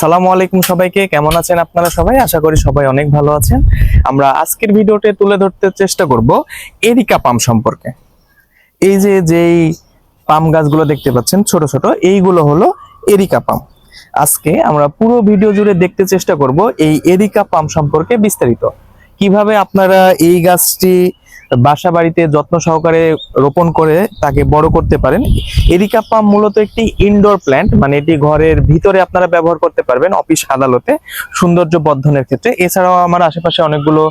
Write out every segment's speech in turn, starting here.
সালামু আলাইকুম সবাইকে। কেমন আছেন আপনারা সবাই? আশা করি সবাই অনেক ভালো আছেন। আমরা আজকের ভিডিওতে তুলে ধরতে চেষ্টা করব এরিকা পাম সম্পর্কে। এই যে যেই পাম গাছগুলো দেখতে পাচ্ছেন ছোট ছোট, এইগুলো হলো এরিকা পাম। আজকে আমরা পুরো ভিডিও জুড়ে দেখতে চেষ্টা করব এই এরিকা পাম সম্পর্কে বিস্তারিত। কীভাবে আপনারা এই গাছটি বাসা বাড়িতে যত্ন সহকারে রোপণ করে তাকে বড় করতে পারেন। এরিকা পাম মূলত একটি ইনডোর প্ল্যান্ট মানে এটি ঘরের ভিতরে আপনারা ব্যবহার করতে পারবেন অফিস আদালতে সৌন্দর্য বর্ধনের ক্ষেত্রে। এছাড়াও আমার আশেপাশে অনেকগুলো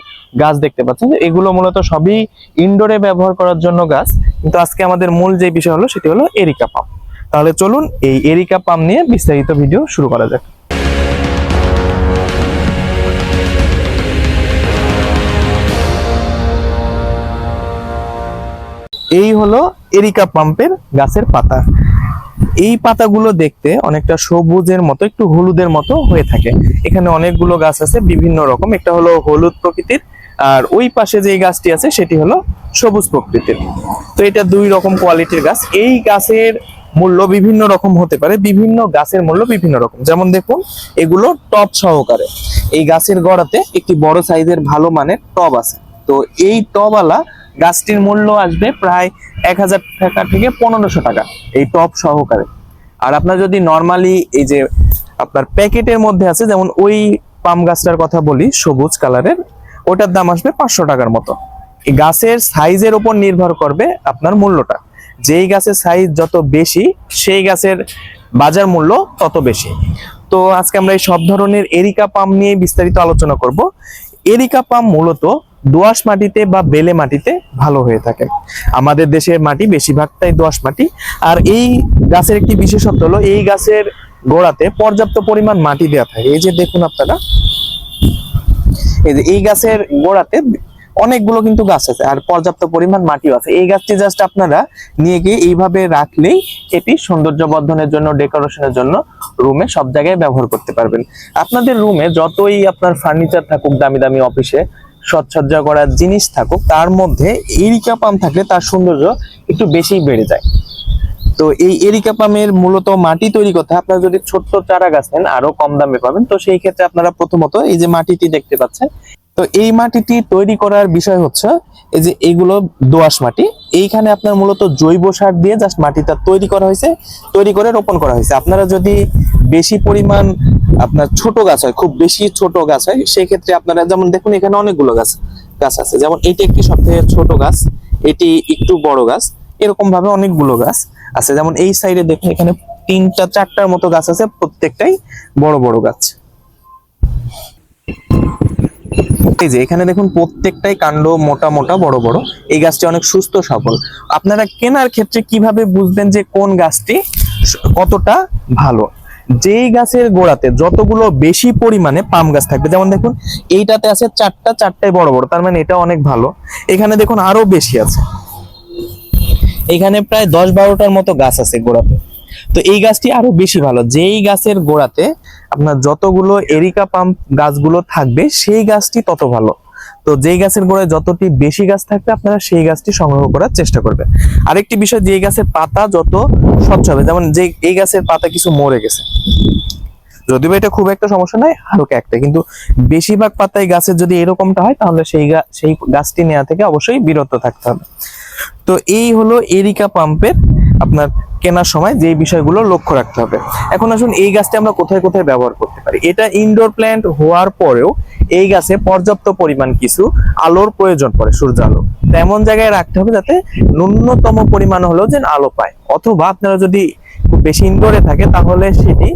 গাছ দেখতে পাচ্ছেন। এগুলো মূলত সবই ইনডোরে ব্যবহার করার জন্য গাছ। কিন্তু আজকে আমাদের মূল যে বিষয় হলো, সেটি হলো এরিকা পাম তাহলে চলুন এই এরিকা পাম নিয়ে বিস্তারিত ভিডিও শুরু করা যাক। এই হলো এরিকা পাম্পের গাছের পাতা। এই পাতাগুলো দেখতে অনেকটা সবুজের মতো, একটু হলুদের মতো হয়ে থাকে। এখানে অনেকগুলো গাছ আছে, বিভিন্ন রকম। একটা হলো হলুদ প্রকৃতির, আর ওই পাশে যে গাছটি আছে, সেটি হলো সবুজ প্রকৃতির। তো এটা দুই রকম কোয়ালিটির গাছ। এই গাছের মূল্য বিভিন্ন রকম হতে পারে, বিভিন্ন গাছের মূল্য বিভিন্ন রকম। যেমন দেখুন, এগুলো টব সহকারে। এই গাছের গড়াতে একটি বড় সাইজের ভালো মানের টব আছে। তো এই টবওয়ালা গাছটির মূল্য আসবে প্রায় এক হাজার টাকা থেকে পনেরোশো টাকা, এই টপ সহকারে। আর আপনার যদি নর্মালি এই যে আপনার প্যাকেটের মধ্যে আছে, যেমন ওই পাম গাছটার কথা বলি, সবুজ কালারের, ওটার দাম আসবে পাঁচশো টাকার মতো। গাছের সাইজের ওপর নির্ভর করবে আপনার মূল্যটা। যেই গাছের সাইজ যত বেশি, সেই গাছের বাজার মূল্য তত বেশি। তো আজকে আমরা এই সব ধরনের এরিকা পাম নিয়ে বিস্তারিত আলোচনা করব। এরিকা পাম মূলত দোআঁশ মাটিতে বা বেলে মাটিতে ভালো হয়ে থাকে। আমাদের দেশের মাটি বেশিরভাগটাই দোআঁশ মাটি। আর এই গাছের একটি বিশেষত্ব হলো, এই গাছের গোড়াতে পর্যাপ্ত পরিমাণ মাটি দেওয়া থাকে। এই যে দেখুন আপনারা, এই যে এই গাছের গোড়াতে অনেকগুলো কিন্তু গাছ আছে আর পর্যাপ্ত পরিমাণ মাটিও আছে। এই গাছটি জাস্ট আপনারা নিয়ে গিয়ে এইভাবে রাখলেই এটি সৌন্দর্য বর্ধনের জন্য, ডেকোরেশনের জন্য রুমে সব জায়গায় ব্যবহার করতে পারবেন। আপনাদের রুমে যতই আপনার ফার্নিচার থাকুক, দামি দামি অফিসে সজ্জা করার জিনিস থাকুক, তার মধ্যে এরিকা পাম থাকলে তার সৌন্দর্য একটু বেশি বেড়ে যায়। তো এই এরিকা পামের মূলত মাটি তৈরি করতে। আপনারা যদি ছোট্ট চারা গাছ নেন, আরও কম দামে পাবেন। তো সেই ক্ষেত্রে আপনারা প্রথমত এই যে মাটিটি দেখতে পাচ্ছেন। তো এই মাটিটি তৈরি করার বিষয় হচ্ছে, এই যে এগুলো দোআঁশ মাটি। এইখানে আপনার মূলত জৈব সার দিয়ে জাস্ট মাটিটা তৈরি করা হয়েছে, তৈরি করে রোপণ করা হয়েছে। আপনারা যদি বেশি পরিমাণ আপনার ছোট গাছ হয়, খুব বেশি ছোট গাছ হয় সেই ক্ষেত্রে আপনারা যেমন দেখুন এখানে অনেকগুলো গাছ গাছ আছে। যেমন এটি একটি সবথেকে ছোট গাছ, এটি একটু বড় গাছ এরকম ভাবে অনেকগুলো গাছ আছে। যেমন এই সাইডে দেখুন, এখানে তিনটা, চারটার মতো গাছ আছে, প্রত্যেকটাই বড় বড় গাছ। এই যে এখানে দেখুন, প্রত্যেকটাই কাণ্ড মোটা মোটা, বড় বড়। এই গাছটি অনেক সুস্থ, সবল। আপনারা কেনার ক্ষেত্রে কীভাবে বুঝবেন যে কোন গাছটি কতটা ভালো? যেই গাছের গোড়াতে যতগুলো বেশি পরিমাণে পাম গাছ থাকবে, যেমন দেখুন, এইটাতে আছে চারটা, চারটাই বড় বড়, তার মানে এটা অনেক ভালো। এখানে দেখুন আরও বেশি আছে। এখানে প্রায় দশ বারোটার মতো গাছ আছে গোড়াতে। তো এই গাছটি আরও বেশি ভালো। যেই গাছের গোড়াতে আপনার যতগুলো এরিকা পাম্প গাছগুলো থাকবে, সেই গাছটি তত ভালো। তো যেই গাছের গোড়ায় যতটি বেশি গাছ থাকবে, আপনারা সেই গাছটি সংগ্রহ করার চেষ্টা করবেন। আরেকটি বিষয় যে গাছের পাতা যত স্বচ্ছ হবে, যেমন যে এই গাছের পাতা কিছু মরে গেছে। যদিও এটা খুব একটা সমস্যা নয়, হালকা একটা, কিন্তু বেশিরভাগ পাতায় গাছের যদি এরকমটা হয়, তাহলে সেই সেই গাছটি নেওয়া থেকে অবশ্যই বিরত থাকতে হবে। তো এই হলো এরিকা পাম্পের আপনার কেনার সময় যে বিষয়গুলো লক্ষ্য রাখতে হবে। এখন আসুন, এই গাছটি আমরা কোথায় কোথায় ব্যবহার করতে পারি? এটা ইনডোর প্ল্যান্ট হওয়ার পরেও এই গাছে পর্যাপ্ত পরিমাণ কিছু আলোর প্রয়োজন পড়ে, সূর্য আলো। তেমন জায়গায় রাখতে হবে যাতে ন্যূনতম পরিমাণ হলেও যেন আলো পায়। অথবা আপনারা যদি খুব বেশি ইনডোরে থাকে, তাহলে সেটি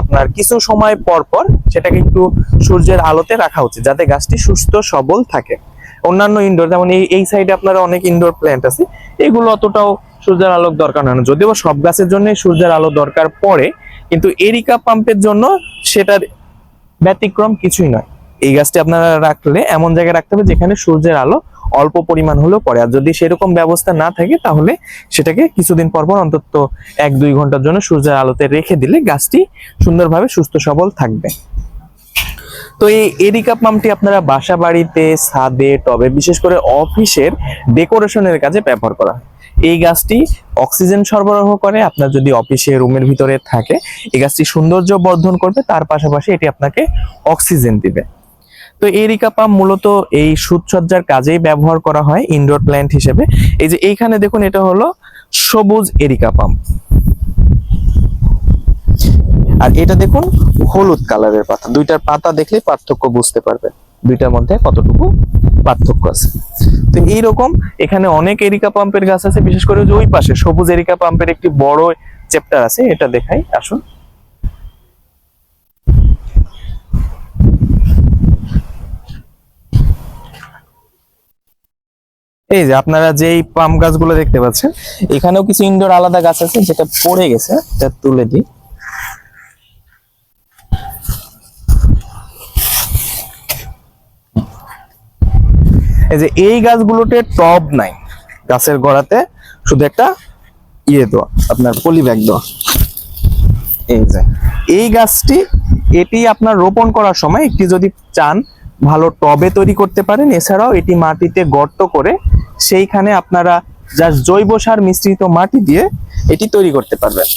আপনার কিছু সময় পর পর সেটাকে একটু সূর্যের আলোতে রাখা উচিত, যাতে গাছটি সুস্থ, সবল থাকে। অন্যান্য ইনডোর যেমন এই এই সাইডে আপনারা অনেক ইনডোর প্ল্যান্ট আছে, এগুলো অতটাও সূর্যের আলোর দরকার হয় না। যদিও সব গাছের জন্য সূর্যের আলো দরকার পড়ে, কিন্তু এরিকা পাম্পের জন্য সেটার ব্যতিক্রম কিছুই নয়। এই গাছটি আপনারা রাখলে, এমন জায়গায় রাখতে হবে যেখানে সূর্যের আলো অল্প পরিমাণ হলেও পড়ে। আর যদি সেরকম ব্যবস্থা না থাকে, তাহলে সেটাকে কিছুদিন পর পর অন্তত এক দুই ঘণ্টার জন্য সূর্যের আলোতে রেখে দিলে গাছটি সুন্দরভাবে সুস্থ সবল থাকবে। তো এই এরিকা পাম্পটি আপনারা বাসা বাড়িতে ছাদে, টবে, বিশেষ করে অফিসের ডেকোরেশনের কাজে ব্যবহার করা হয়। এই গাছটি অক্সিজেন সরবরাহ করে। আপনার যদি অফিসে রুমের ভিতরে থাকে, এই গাছটি সৌন্দর্য বর্ধন করবে, তার পাশাপাশি এটি আপনাকে অক্সিজেন দিবে। তো এরিকা পাম্প মূলত এই সুদসজ্জার কাজেই ব্যবহার করা হয় ইনডোর প্ল্যান্ট হিসেবে। এই যে এইখানে দেখুন, এটা হলো সবুজ এরিকা পাম্প আর এটা দেখুন হলুদ কালারের পাতা। দুইটার পাতা দেখলে পার্থক্য বুঝতে পারবে দুইটার মধ্যে কতটুকু পার্থক্য আছে? তো এইরকম এখানে অনেক এরিকা পাম্পের গাছ আছে, বিশেষ করে ওই পাশে সবুজ এরিকা পাম্পের একটি বড় চ্যাপ্টার আছে, এটা দেখাই, আসুন। এই যে আপনারা যেই পাম গাছগুলো দেখতে পাচ্ছেন, এখানেও কিছু ইনডোর আলাদা গাছ আছে, যেটা পড়ে গেছে তুলে দিই। এই যে এই গাছগুলোতে টব নাই। গাছের গোড়াতে শুধু একটা ইয়ে দেওয়া, আপনার পলি ব্যাগ দেওয়া। এই যে, এই গাছটি এটি আপনার রোপণ করার সময় একটি যদি চান ভালো টবে তৈরি করতে পারেন, এছাড়াও এটি মাটিতে গর্ত করে সেইখানে আপনারা যা জৈব সার মিশ্রিত মাটি দিয়ে এটি তৈরি করতে পারবেন।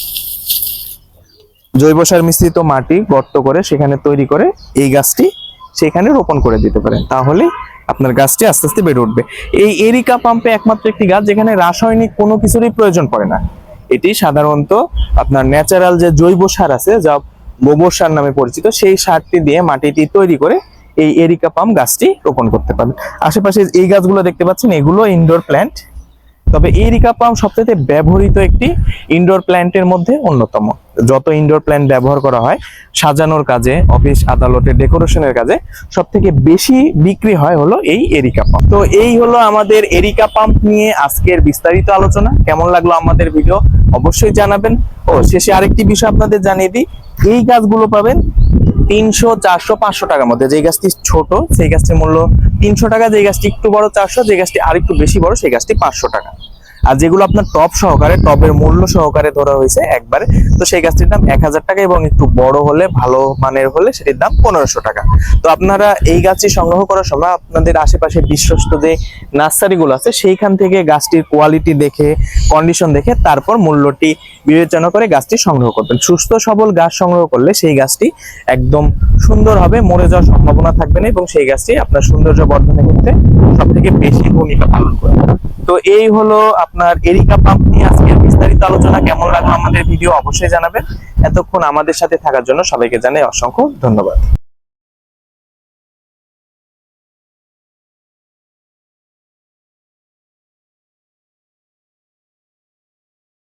জৈব সার মিশ্রিত মাটি গর্ত করে সেখানে তৈরি করে এই গাছটি সেখানে রোপণ করে দিতে পারেন। তাহলে আপনার গাছটি আস্তে আস্তে বেড়ে উঠবে। এই এরিকা পাম্পে একমাত্র একটি গাছ যেখানে রাসায়নিক কোনো কিছুরই প্রয়োজন পড়ে না। এটি সাধারণত আপনার ন্যাচারাল যে জৈব সার আছে, যা গোবর সার নামে পরিচিত, সেই সারটি দিয়ে মাটিটি তৈরি করে এই এরিকা পাম্প গাছটি রোপণ করতে পারবে আশেপাশে এই গাছগুলো দেখতে পাচ্ছেন, এগুলো ইনডোর প্ল্যান্ট তবে এরিকা পাম সবথেকে ব্যবহৃত একটি ইনডোর প্ল্যান্টের মধ্যে অন্যতম। যত ইনডোর প্ল্যান্ট ব্যবহার করা হয়, সাজানোর কাজে অফিস আদালতে ডেকোরেশনের কাজে সব থেকে বেশি বিক্রি হয় হলো এই এরিকা পাম্প তো এই হলো আমাদের এরিকা পাম্প নিয়ে আজকের বিস্তারিত আলোচনা। কেমন লাগল আমাদের ভিডিও অবশ্যই জানাবেন। ও, শেষে আরেকটি বিষয় আপনাদের জানিয়ে দিই। এই গাছগুলো পাবেন তিনশো, চারশো, পাঁচশো টাকার মধ্যে। যে গাছটি ছোট, সেই গাছটির মূল্য তিনশো টাকা যে গাছটি একটু বড়, চারশো যে গাছটি আরেকটু বেশি বড়, সেই গাছটি পাঁচশো টাকা। আর যেগুলো আপনার টপ সহকারে টপের মূল্য সহকারে ধরা হয়েছে একবারে, তো সেই গাছটির দাম এক হাজার টাকা এবং একটু বড় হলে, ভালো মানের হলে সেটির দাম পনেরোশো টাকা। তো আপনারা এই গাছটি সংগ্রহ করার সময় আপনাদের আশেপাশে বিশ্বস্ত যে নার্সারিগুলো আছে, সেইখান থেকে গাছটির কোয়ালিটি দেখে কন্ডিশন দেখে, তারপর মূল্যটি বিবেচনা করে গাছটি সংগ্রহ করবেন। সুস্থ সবল গাছ সংগ্রহ করলে সেই গাছটি একদম সুন্দর হবে, মরে যাওয়ার সম্ভাবনা থাকবে না এবং সেই গাছটি আপনার সৌন্দর্য বর্ধনের ক্ষেত্রে সব থেকে বেশি ভূমিকা পালন করবে। তো এই হলো আপনার এরিকা পাম্প নিয়ে আজকের বিস্তারিত আলোচনা কেমন লাগল আমাদের ভিডিও অবশ্যই জানাবেন। এতক্ষণ আমাদের সাথে থাকার জন্য সবাইকে জানাই অসংখ্য ধন্যবাদ।